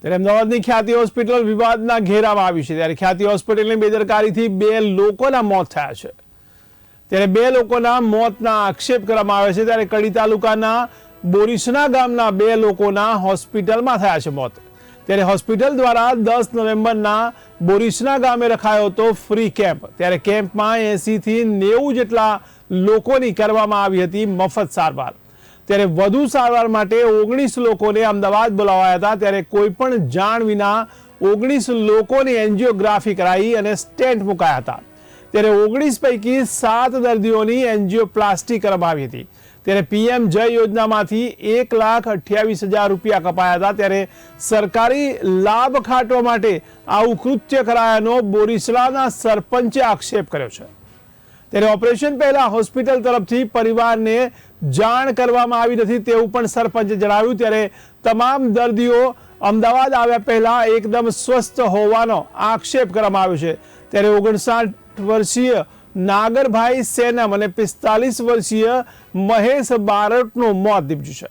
ત્યારે અમદાવાદની ખ્યાતિ હોસ્પિટલ વિવાદના ઘેરામાં આવી છે. ત્યારે ખ્યાતિ હોસ્પિટલની બેદરકારીથી બે લોકોના મોત થયા છે. ત્યારે બે લોકોના મોતના આક્ષેપ કરવામાં આવે છે. ત્યારે કડી તાલુકાના બોરીસના ગામના બે લોકોના હોસ્પિટલમાં થયા છે મોત. ત્યારે હોસ્પિટલ દ્વારા દસ નવેમ્બરના બોરીસના ગામે રખાયો હતો ફ્રી કેમ્પ. ત્યારે કેમ્પમાં એસીથી નેવું જેટલા લોકોની કરવામાં આવી હતી મફત સારવાર. ત્યારે વધુ સારવાર માટે ઓગણીસ લોકોને અમદાવાદ બોલાવાયા હતા. ત્યારે કોઈ પણ જાણ વિના ઓગણીસ લોકોની એન્જિયોગ્રાફી કરાઈ અને સ્ટેન્ટ મુકાયા હતા. ત્યારે ઓગણીસ પૈકી સાત દર્દીઓની એન્જિયોપ્લાસ્ટી કરવામાં આવી હતી. ત્યારે પીએમ જય યોજનામાંથી એક લાખ અઠ્યાવીસ હજાર રૂપિયા કપાયા હતા. ત્યારે સરકારી લાભ ખાટવા માટે આવું કૃત્ય કરાયાનો બોરીસલાના સરપંચે આક્ષેપ કર્યો છે. ત્યારે ઓપરેશન પહેલા હોસ્પિટલ તરફથી પરિવારને જાણ કરવામાં આવી નથી તેવું પણ સરપંચે જણાવ્યું. ત્યારે તમામ દર્દીઓ અમદાવાદ આવ્યા પહેલા એકદમ સ્વસ્થ હોવાનો આક્ષેપ કરવામાં આવ્યો છે. ત્યારે ઓગણસાઠ વર્ષીય નાગરભાઈ સેનમ અને પિસ્તાલીસ વર્ષીય મહેશ બારટનું મોત નીપજ્યું છે.